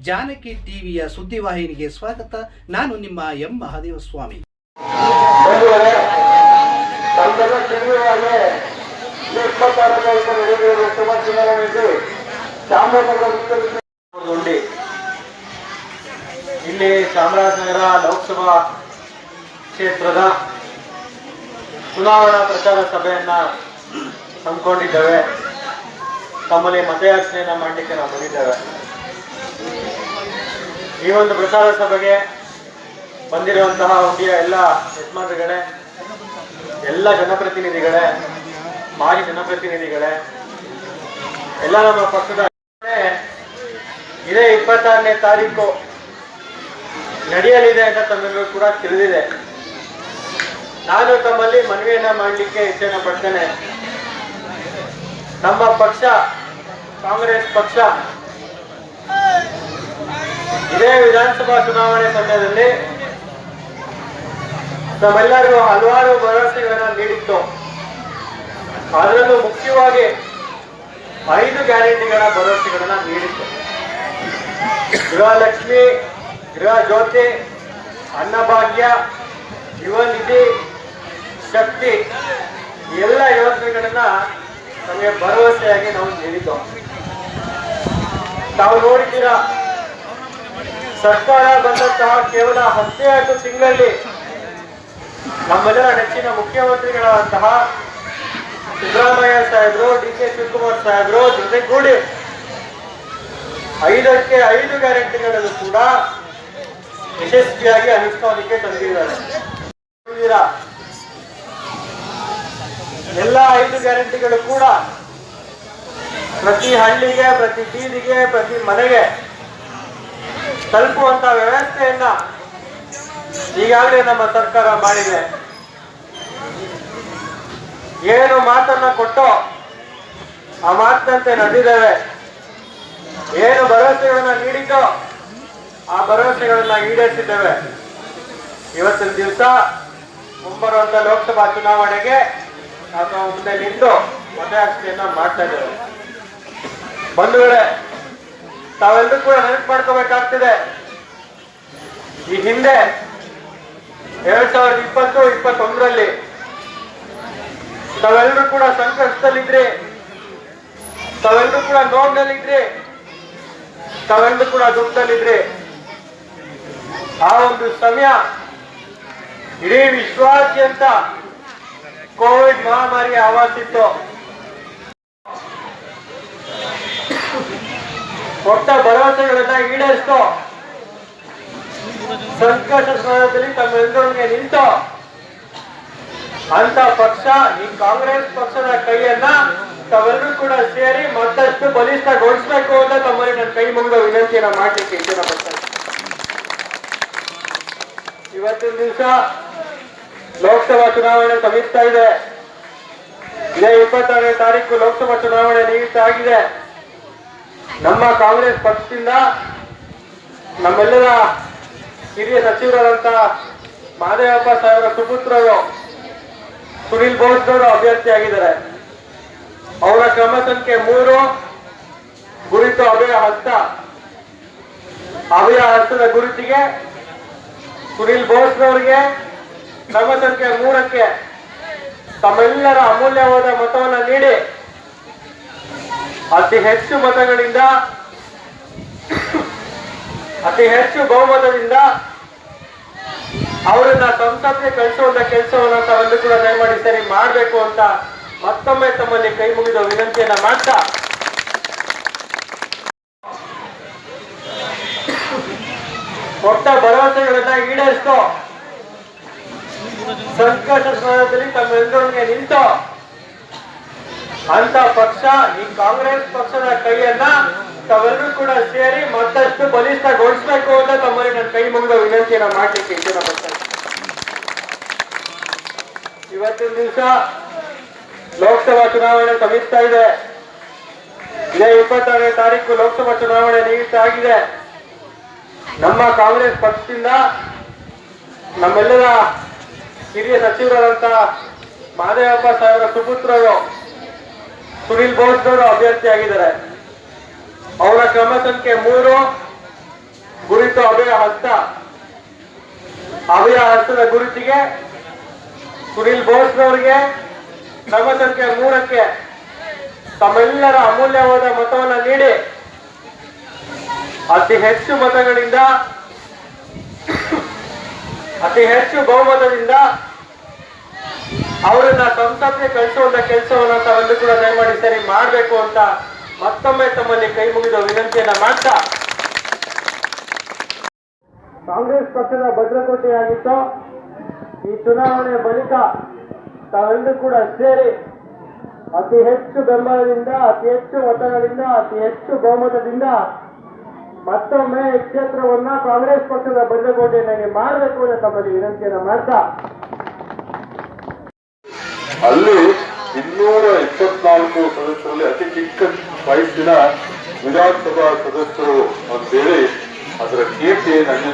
ಜಾನಕಿ ಟಿವಿಯ ಸುದ್ದಿವಾಹಿನಿಗೆ ಸ್ವಾಗತ ನಾನು ನಿಮ್ಮ ಎಂ ಮಹಾದೇವ ಸ್ವಾಮಿ ಇಲ್ಲಿ ಚಾಮರಾಜನಗರ ಲೋಕಸಭಾ ಕ್ಷೇತ್ರದ ಚುನಾವಣಾ ಪ್ರಚಾರ ಸಭೆಯನ್ನ ಹಮ್ಮಿಕೊಂಡಿದ್ದೇವೆ ತಮ್ಮಲ್ಲಿ ಮತಯಾಚನೆಯನ್ನ ಮಾಡಲಿಕ್ಕೆ ನಾವು ಬಂದಿದ್ದೇವೆ. ಈ ಒಂದು ಪ್ರಚಾರ ಸಭೆಗೆ ಬಂದಿರುವಂತಹ ಹುಡುಗಿಯ ಎಲ್ಲ ಯಜಮಾನರುಗಳೇ, ಎಲ್ಲ ಜನಪ್ರತಿನಿಧಿಗಳೇ, ಮಾಜಿ ಜನಪ್ರತಿನಿಧಿಗಳೇ, ಎಲ್ಲ ನಮ್ಮ ಪಕ್ಷದ ಇದೇ ಇಪ್ಪತ್ತಾರನೇ ತಾರೀಕು ನಡೆಯಲಿದೆ ಅಂತ ತಮ್ಮೆಲ್ಲರೂ ಕೂಡ ತಿಳಿದಿದೆ. ನಾನು ತಮ್ಮಲ್ಲಿ ಮನವಿಯನ್ನ ಮಾಡಲಿಕ್ಕೆ ಇಚ್ಛೆಯನ್ನು ಪಡ್ತೇನೆ. ನಮ್ಮ ಪಕ್ಷ, ಕಾಂಗ್ರೆಸ್ ಪಕ್ಷ. ಇದೇ ವಿಧಾನಸಭಾ ಚುನಾವಣೆ ಸಮಯದಲ್ಲಿ ನಮ್ಮೆಲ್ಲರಿಗೂ ಹಲವಾರು ಭರವಸೆಗಳನ್ನು ನೀಡಿತ್ತು. ಅದರಲ್ಲೂ ಮುಖ್ಯವಾಗಿ ಐದು ಗ್ಯಾರಂಟಿಗಳ ಭರವಸೆಗಳನ್ನು ನೀಡಿತ್ತು. ಗೃಹಲಕ್ಷ್ಮಿ ಗೃಹ ಜ್ಯೋತಿ, ಅನ್ನಭಾಗ್ಯ, ಯುವ ನಿಧಿ, ಶಕ್ತಿ, ಎಲ್ಲ ಯೋಜನೆಗಳನ್ನ ನಮಗೆ ಭರವಸೆಯಾಗಿ ನಾವು ನೀಡಿದ್ದು ತಾವು ನೋಡಿದ್ದೀರಾ? ಸರ್ಕಾರ ಬಂದಂತಹ ಕೇವಲ ಹದಿನೈದು ತಿಂಗಳಲ್ಲಿ ನಮ್ಮೆಲ್ಲರ ನೆಚ್ಚಿನ ಮುಖ್ಯಮಂತ್ರಿಗಳಾದಂತಹ ಸಿದ್ದರಾಮಯ್ಯ ಸಾಹೇಬರು, ಡಿ ಕೆ ಶಿವಕುಮಾರ್ ಸಾಹೇಬರು ಜೊತೆಗೂಡಿ ಐದಕ್ಕೆ ಐದು ಗ್ಯಾರಂಟಿಗಳನ್ನು ಕೂಡ ಯಶಸ್ವಿಯಾಗಿ ಅನುಷ್ಠಾನಕ್ಕೆ ತಂದಿದ್ದಾರೆ? ಎಲ್ಲ ಐದು ಗ್ಯಾರಂಟಿಗಳು ಕೂಡ ಪ್ರತಿ ಹಳ್ಳಿಗೆ, ಪ್ರತಿ ಬೀದಿಗೆ, ಪ್ರತಿ ಮನೆಗೆ ತಲುಪುವಂತ ವ್ಯವಸ್ಥೆಯನ್ನ ಈಗಾಗಲೇ ನಮ್ಮ ಸರ್ಕಾರ ಮಾಡಿದೆ. ಏನು ಮಾತನ್ನ ಕೊಟ್ಟೋ ಆ ಮಾತಿನಂತೆ ನಡೆದಿದ್ದೇವೆ. ಏನು ಭರವಸೆಗಳನ್ನ ನೀಡಿದ್ದೋ ಆ ಭರವಸೆಗಳನ್ನ ಈಡೇರಿಸಿದ್ದೇವೆ. ಇವತ್ತಿನ ದಿವಸ ಮುಂಬರುವಂತ ಲೋಕಸಭಾ ಚುನಾವಣೆಗೆ ನಾವು ಮುಂದೆ ನಿಂತು ಮತಯಾಚನೆಯನ್ನ ಮಾಡ್ತಾ ಇದ್ದೇವೆ ಬಂಧುಗಳೇ ತಾವೆಲ್ಲರೂ ಕೂಡ ನೆನಪು ಮಾಡ್ಕೋಬೇಕಾಗ್ತಿದೆ. ಈ ಹಿಂದೆ ಎರಡ್ ಸಾವಿರದ ಇಪ್ಪತ್ತು, ಇಪ್ಪತ್ತೊಂದರಲ್ಲಿ ತಾವೆಲ್ಲರೂ ಕೂಡ ಸಂಕಷ್ಟದಲ್ಲಿದ್ರಿ. ತಾವೆಲ್ಲರೂ ಕೂಡ ನೋವಿನಲ್ಲಿದ್ರಿ. ತಾವೆಲ್ಲರೂ ಕೂಡ ದುಃಖದಲ್ಲಿದ್ರಿ. ಆ ಒಂದು ಸಮಯ ಇಡೀ ವಿಶ್ವಾದ್ಯಂತ ಕೋವಿಡ್ ಮಹಾಮಾರಿ ಆವಾಸಿತ್ತು ಕೊಟ್ಟ ಭರವಸೆಗಳನ್ನ ಈಡೇರಿಸ್ತು. ಸಂಕಷ್ಟ ತಮ್ಮ ಎಂದೊಳಗೆ ನಿಂತು ಅಂತ ಪಕ್ಷ ಈ ಕಾಂಗ್ರೆಸ್ ಪಕ್ಷದ ಕೈಯನ್ನ ತಾವೆಲ್ಲರೂ ಕೂಡ ಸೇರಿ ಮತ್ತಷ್ಟು ಬಲಿಷ್ಠಗೊಳಿಸಬೇಕು ಅಂತ ತಮ್ಮಲ್ಲಿ ನನ್ನ ಕೈ ಮುಗಿದ ವಿನಂತಿಯನ್ನ ಮಾಡಲಿಕ್ಕೆ ಪಡ್ತೇನೆ ಇವತ್ತಿನ ದಿವಸ ಲೋಕಸಭಾ ಚುನಾವಣೆ ಸಮೀಪಿಸ್ತಾ ಇದೆ. ಇದೇ ಇಪ್ಪತ್ತಾರನೇ ತಾರೀಕು ಲೋಕಸಭಾ ಚುನಾವಣೆ ನಿಗದಿತ ಆಗಿದೆ. ನಮ್ಮ ಕಾಂಗ್ರೆಸ್ ಪಕ್ಷದಿಂದ ನಮ್ಮೆಲ್ಲರ ಹಿರಿಯ ಸಚಿವರಾದಂತ ಮಹದೇವಪ್ಪ ಸಾಹೇಬರ ಸುಪುತ್ರರು ಸುನಿಲ್ ಬೋಸ್ರವರು ಅಭ್ಯರ್ಥಿಯಾಗಿದ್ದಾರೆ. ಅವರ ಕ್ರಮ ಸಂಖ್ಯೆ ಮೂರು, ಗುರುತು ಅಭಯ ಹಸ್ತ. ಅಭಯ ಹಸ್ತದ ಗುರುತಿಗೆ ಸುನಿಲ್ ಬೋಸ್ರವರಿಗೆ ಕ್ರಮ ಸಂಖ್ಯೆ ಮೂರಕ್ಕೆ ತಮ್ಮೆಲ್ಲರ ಅಮೂಲ್ಯವಾದ ಮತವನ್ನ ನೀಡಿ. ಅತಿ ಹೆಚ್ಚು ಮತಗಳಿಂದ, ಅತಿ ಹೆಚ್ಚು ಬಹುಮತದಿಂದ ಅವರನ್ನ ಸಂಸತ್ಗೆ ಕಳಿಸುವಂತ ಕೆಲಸವನ್ನ ತಾವೆಲ್ಲೂ ಕೂಡ ದಯಮಾಡಿ ಸರಿ ಮಾಡಬೇಕು ಅಂತ ಮತ್ತೊಮ್ಮೆ ತಮ್ಮಲ್ಲಿ ಕೈ ಮುಗಿದ ವಿನಂತಿಯನ್ನ ಮಾಡ್ತಾ. ಕೊಟ್ಟ ಭರವಸೆಗಳನ್ನ ಈಡೇರಿಸ್ತು ಸಂಕಷ್ಟ ಸಮಯದಲ್ಲಿ ತಮ್ಮೆಲ್ಲರೊಂದಿಗೆ ನಿಂತ ಅಂತ ಪಕ್ಷ, ಈ ಕಾಂಗ್ರೆಸ್ ಪಕ್ಷದ ಕೈಯನ್ನ ತಾವೆಲ್ಲರೂ ಕೂಡ ಸೇರಿ ಮತ್ತಷ್ಟು ಬಲಿಷ್ಠಗೊಳಿಸಬೇಕು ಅಂತ ತಮ್ಮಲ್ಲಿ ನನ್ನ ಕೈ ಮುಗಿದ ವಿನಂತಿಯನ್ನ ಮಾಡಲಿಕ್ಕೆ ಇಂದಿನ ಪಕ್ಷ ಇವತ್ತಿನ ದಿವಸ ಲೋಕಸಭಾ ಚುನಾವಣೆ ಸಮೀಪ್ತಾ ಇದೆ. ಇದೇ ಇಪ್ಪತ್ತಾರನೇ ತಾರೀಕು ಲೋಕಸಭಾ ಚುನಾವಣೆ ನಿಗದಿತ ಆಗಿದೆ. ನಮ್ಮ ಕಾಂಗ್ರೆಸ್ ಪಕ್ಷದಿಂದ ನಮ್ಮೆಲ್ಲರ ಹಿರಿಯ ಸಚಿವರಾದಂತ ಮಹದೇವಪ್ಪ ಸಾಹೇಬರ ಸುಪುತ್ರರು ಸುನಿಲ್ ಬೋಸ್ರವರು ಅಭ್ಯರ್ಥಿಯಾಗಿದ್ದಾರೆ. ಅವರ ಕ್ರಮ ಸಂಖ್ಯೆ ಮೂರು, ಗುರುತು ಅಭಯ ಹಸ್ತ. ಅಭಯ ಹಸ್ತದ ಗುರುತಿಗೆ ಸುನಿಲ್ ಬೋಸ್ನವರಿಗೆ ಕ್ರಮ ಸಂಖ್ಯೆ ಮೂರಕ್ಕೆ ತಮ್ಮೆಲ್ಲರ ಅಮೂಲ್ಯವಾದ ಮತವನ್ನು ನೀಡಿ ಅತಿ ಹೆಚ್ಚು ಮತಗಳಿಂದ ಅತಿ ಹೆಚ್ಚು ಬಹುಮತದಿಂದ ಅವರನ್ನ ಸಂಸತ್ಗೆ ಕಳಿಸುವಂತ ಕೆಲಸವನ್ನ ತಾವೆಲ್ಲರೂ ಕೂಡ ದಯಮಾಡಿ ಸರಿ ಮಾಡಬೇಕು ಅಂತ ಮತ್ತೊಮ್ಮೆ ತಮ್ಮಲ್ಲಿ ಕೈ ಮುಗಿದ ವಿನಂತಿಯನ್ನ ಮಾಡ್ತಾ ಕಾಂಗ್ರೆಸ್ ಪಕ್ಷದ ಭದ್ರಕೋಟೆಯಾಗಿತ್ತು. ಈ ಚುನಾವಣೆ ಬಳಿಕ ತಾವೆಲ್ಲರೂ ಕೂಡ ಸೇರಿ ಅತಿ ಹೆಚ್ಚು ಬೆಂಬಲದಿಂದ, ಅತಿ ಹೆಚ್ಚು ಮತಗಳಿಂದ ಅತಿ ಹೆಚ್ಚು ಬಹುಮತದಿಂದ ಮತ್ತೊಮ್ಮೆ ಕ್ಷೇತ್ರವನ್ನ ಕಾಂಗ್ರೆಸ್ ಪಕ್ಷದ ಭದ್ರಕೋಟೆಯನ್ನಾಗಿ ಮಾಡಬೇಕು ಅಂತ ತಮ್ಮಲ್ಲಿ ವಿನಂತಿಯನ್ನ ಮಾಡ್ತಾ. ಅಲ್ಲಿ ಇನ್ನೂರ ಇಪ್ಪತ್ನಾಲ್ಕು ಸದಸ್ಯರಲ್ಲಿ ಅತಿ ಚಿಕ್ಕ ವಯಸ್ಸಿನ ವಿಧಾನಸಭಾ ಸದಸ್ಯರು ಅಂತೇಳಿ ಅದರ ಕೀರ್ತಿ ನನ್ನೆಲ್ಲೂ